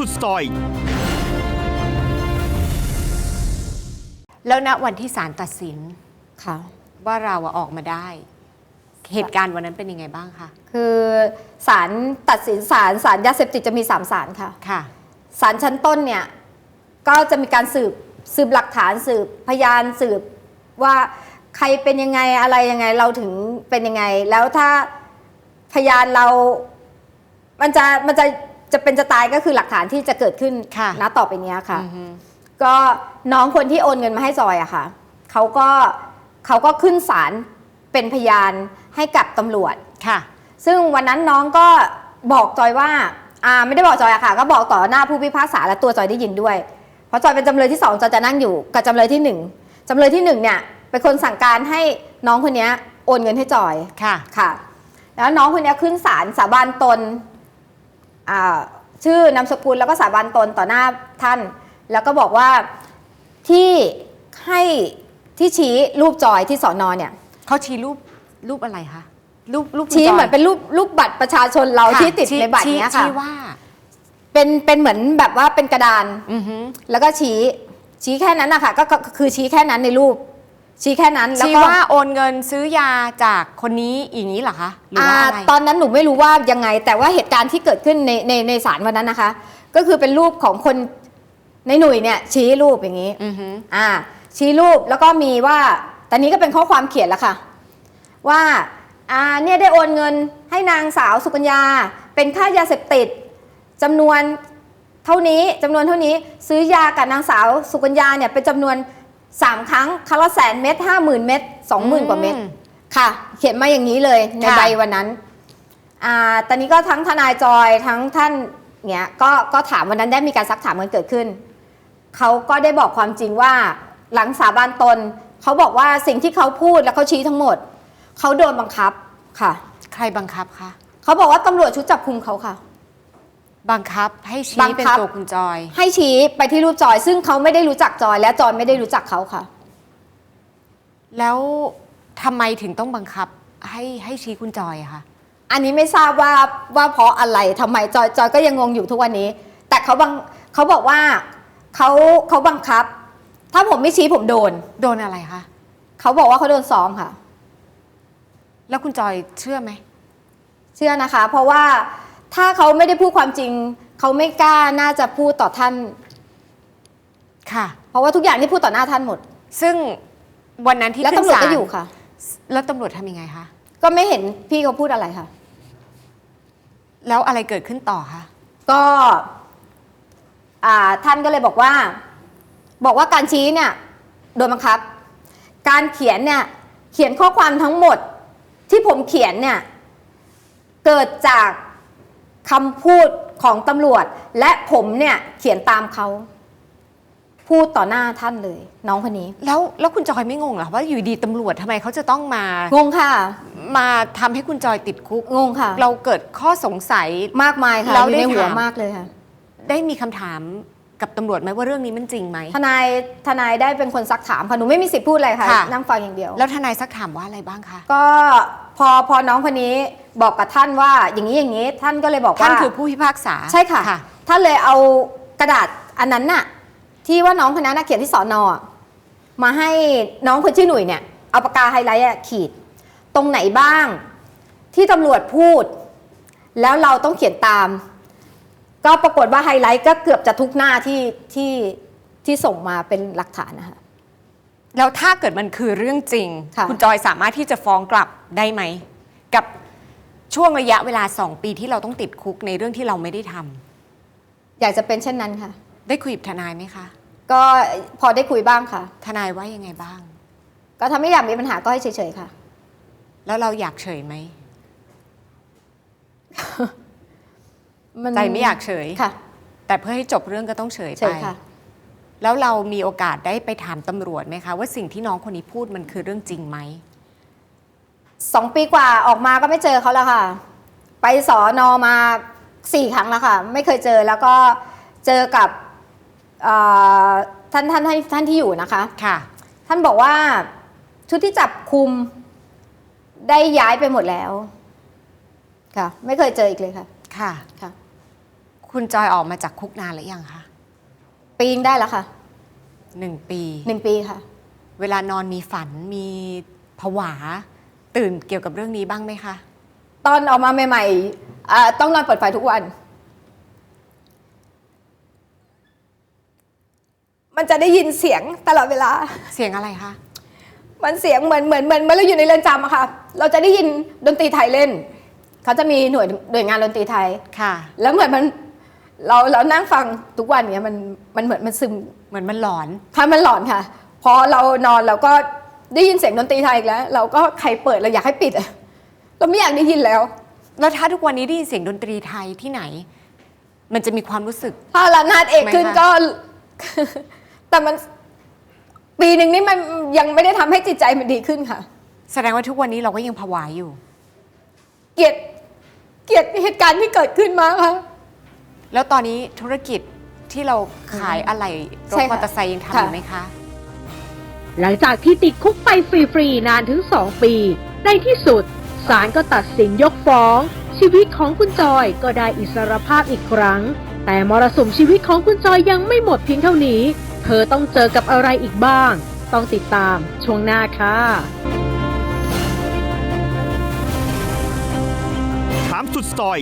สุดซอย แล้วณวันที่ศาลตัดสินค่ะ ว่าเราอะออกมาได้ เหตุการณ์วันนั้นเป็นยังไงบ้างคะ คือศาลตัดสินศาลศาลยาเสพติดจะมีสามศาลค่ะ ค่ะ ศาลชั้นต้นเนี่ย ก็จะมีการสืบสืบหลักฐานสืบพยานสืบว่าใครเป็นยังไงอะไรยังไงเราถึงเป็นยังไง แล้วถ้าพยานเรา มันจะมันจะ จะเป็นจะตายก็คือหลักฐานที่จะเกิดขึ้นค่ะ ณต่อไปเนี้ยค่ะอือฮึก็น้องคนที่โอนเงินมาให้จอยอะค่ะเขาก็เขาก็ขึ้นศาลเป็นพยานให้กับตำรวจ ค่ะ ซึ่งวันนั้นน้องก็บอกจอยว่าอ่าไม่ได้บอกจอยอะค่ะ ก็บอกต่อหน้าผู้พิพากษาและตัวจอยได้ยินด้วย เพราะจอยเป็นจำเลยที่สองจอยจะนั่งอยู่กับจำเลยที่หนึ่งจำเลยที่หนึ่งเนี่ยเป็นคนสั่งการให้น้องคนเนี้ยโอนเงินให้จอยค่ะ ค่ะ แล้วน้องคนเนี้ยขึ้นศาลสาบานตนอ่า ชื่อนามสกุลแล้วก็สาบานตนต่อหน้าท่าน แล้วก็บอกว่าที่ให้ที่ชี้รูปจอยที่สอนอเนี่ยเขาชี้รูปรูปอะไรคะรูปรูปคุณชี้จยเหมือนเป็นรูปรูปบัตรประชาชนเราค่ะที่ติดชี้ในบัตรชี้เนี้ยค่ะชี้ว่า เป็นเป็นเหมือนแบบว่าเป็นกระดานอือฮึแล้วก็ชี้ชี้แค่นั้นนะคะก็ก็ก็คือชี้แค่นั้นในรูป ชี้แค่นั้นแล้วชี้ก็ว่าโอนเงินซื้อยาจากคนนี้อย่างนี้เหรอคะหรืออ่าว่าอะไรตอนนั้นหนูไม่รู้ว่ายังไง แต่ว่าเหตุการณ์ที่เกิดขึ้นในในในศาลวันนั้นนะคะ ก็คือเป็นรูปของคนในหนุ่ยเนี่ยชี้รูปอย่างนี้ อือฮึอ่าชี้รูปแล้วก็มีว่าตอนนี้ก็เป็นข้อความเขียนแล้วค่ะ ว่าอ่าเนี่ยได้โอนเงินให้นางสาวสุกัญญา เป็นค่ายาเสพติดจำนวนเท่านี้จำนวนเท่านี้ซื้อยากับนางสาวสุกัญญาเนี่ยเป็นจำนวน 3ครั้งครั้งละแสนเม็ดห้าหมื่นเม็ดสองหมื่นกว่าเม็ดอืมค่ะ เขียนมาอย่างนี้เลยในค่ะใบวันนั้นอ่าตอนนี้ก็ทั้งทนายจอยทั้งท่านเนี่ยก็ก็ถามวันนั้นได้มีการซักถามกันเกิดขึ้นเขาก็ได้บอกความจริงว่าหลังสาบานตนเขาบอกว่าสิ่งที่เขาพูดและเขาชี้ทั้งหมดเขาโดนบังคับค่ะ ใครบังคับคะเขาบอกว่าตำรวจชุดจับคุมเขาค่ะ บังคับให้บัชี้งเป็นคับตัวคุณจอย ให้ชี้ไปที่รูปจอย ซึ่งเขาไม่ได้รู้จักจอย และจอยไม่ได้รู้จักเขาค่ะ แล้วทำไมถึงต้องบังคับให้ให้ชี้คุณจอยอะคะอันนี้ไม่ทราบว่าว่าเพราะอะไรทำไมจอยจอยก็ยังงงอยู่ทุกวันนี้ แต่เขาบังเขาบอกว่าเขาเขาบังคับ ถ้าผมไม่ชี้ผมโดน โดนอะไรคะเขาบอกว่าเขาโดนซ้อมค่ะ แล้วคุณจอยเชื่อไหม เชื่อนะคะ เพราะว่า ถ้าเขาไม่ได้พูดความจริง เขาไม่กล้าน่าจะพูดต่อท่าน ค่ะ เพราะว่าทุกอย่างที่พูดต่อหน้าท่านหมด ซึ่งวันนั้นที่แล้วขึ้นตำรวจศาลก็อยู่ค่ะ แล้วตำรวจทำยังไงคะ ก็ไม่เห็นพี่เขาพูดอะไรค่ะ แล้วอะไรเกิดขึ้นต่อคะ ก็อ่าท่านก็เลยบอกว่า บอกว่าการชี้เนี่ย โดนบังคับ การเขียนเนี่ย เขียนข้อความทั้งหมดที่ผมเขียนเนี่ย เกิดจาก คำพูดของตำรวจ และผมเนี่ยเขียนตามเขา พูดต่อหน้าท่านเลย น้องคนนี้ แล้วแล้วคุณจอยไม่งงเหรอว่าอยู่ดีตำรวจทำไมเขาจะต้องมางงค่ะ มาทำให้คุณจอยติดคุก งงค่ะ เราเกิดข้อสงสัยมากมายค่ะแล้วอยู่ได้ในหัวถามมากเลยค่ะ ได้มีคำถาม กับตำรวจไหมว่าเรื่องนี้มันจริงไหมทนายทนายได้เป็นคนซักถามค่ะหนูไม่มีสิทธิ์พูดอะไรค่ะค่ะนั่งฟังอย่างเดียว แล้วทนายซักถามว่าอะไรบ้างคะก็พอพอน้องคนนี้บอกกับท่านว่าอย่างนี้อย่างนี้ท่านก็เลยบอกว่าท่านคือผู้พิพากษาใช่ค่ะท่านเลยเอากระดาษอันนั้นน่ะที่ว่าน้องคนนั้นน่ะเขียนที่สอนอะมาให้น้องคนชื่อหนุ่ยเนี่ยเอาปากกาไฮไลท์อะขีด ตรงไหนบ้างที่ตำรวจพูด แล้วเราต้องเขียนตาม ก็ปรากฏว่าไฮไลท์ก็เกือบจะทุกหน้าที่ที่ที่ส่งมาเป็นหลักฐานนะคะ แล้วถ้าเกิดมันคือเรื่องจริงค่ะ ณจอยสามารถที่จะฟ้องกลับได้ไหม กับช่วงระยะเวลา 2 ปีที่เราต้องติดคุกในเรื่องที่เราไม่ได้ทำอยากจะเป็นเช่นนั้นค่ะ ได้คุยกับทนายไหมคะ ก็พอได้คุยบ้างค่ะ ทนายว่ายังไงบ้าง ก็ถ้าไม่อยากมีปัญหาก็ให้เฉยๆค่ะ แล้วเราอยากเฉยไหม มันใจไม่อยากเฉย ค่ะ แต่เพื่อให้จบเรื่องก็ต้องเฉยเฉไป ยค่ะ แล้วเรามีโอกาสได้ไปถามตำรวจไหมคะ ว่าสิ่งที่น้องคนนี้พูดมันคือเรื่องจริงไหม สองปีกว่าออกมาก็ไม่เจอเขาแล้วค่ะ ไปสอนอมาสี่ครั้งแล้วค่ะ ไม่เคยเจอแล้วก็เจอกับเอ่อท่านท่านท่านท่านที่อยู่นะคะ ค่ะ ท่านบอกว่าชุดที่จับคุมได้ย้ายไปหมดแล้ว ค่ะ ไม่เคยเจออีกเลยค่ะ ค่ะ ค่ะ คุณจอยออกมาจากคุกนานหรือยังคะปีนึงได้แล้วค่ะหนึ่งปี หนึ่งปีค่ะ เวลานอนมีฝันมีผวา ตื่นเกี่ยวกับเรื่องนี้บ้างไหมคะ ตอนออกมาใหม่ๆอ่าต้องนอนเปิดไฟทุกวัน มันจะได้ยินเสียงตลอดเวลา เสียงอะไรคะ มันเสียงเหมือนเหมือนเหมือนเมื่อเราอยู่ในเรือนจำอะค่ะ เราจะได้ยินดนตรีไทยเล่น เขาจะมีหน่วยหน่วยงานดนตรีไทย ค่ะ แล้วเหมือนมันเราเรานั่งฟังทุกวันเนี้ยมันมันเหมือนมันซึมเหมือนมันหลอนค่ะมันหลอนค่ะ พอเรานอนเราก็ได้ยินเสียงดนตรีไทยอีกแล้ว เราก็ใครเปิดเราอยากให้ปิดอะเราไม่อยากได้ยินแล้ว แล้วถ้าทุกวันนี้ได้ยินเสียงดนตรีไทยที่ไหน มันจะมีความรู้สึก ถ้าระนาดเอกขึ้นไหมคะก็ แต่มันปีหนึ่งนี่มันยังไม่ได้ทำให้จิตใจมันดีขึ้นค่ะ แสดงว่าทุกวันนี้เราก็ยังผวาอยู่ เกลียด เกลียดเหตุการณ์ที่เกิดขึ้นมากค่ะ แล้วตอนนี้ธุรกิจที่เราขายอะไรรใช่ถค่ะมอเตอร์ไซค์ยังทำค่ะอยู่ไหมคะ หลังจากที่ติดคุกไปฟรีๆ นานถึง 2 ปี ในที่สุดศาลก็ตัดสินยกฟ้อง ชีวิตของคุณจอยก็ได้อิสรภาพอีกครั้ง แต่มรสุมชีวิตของคุณจอยยังไม่หมดเพียงเท่านี้ เธอต้องเจอกับอะไรอีกบ้าง ต้องติดตามช่วงหน้าค่ะามสุดซอย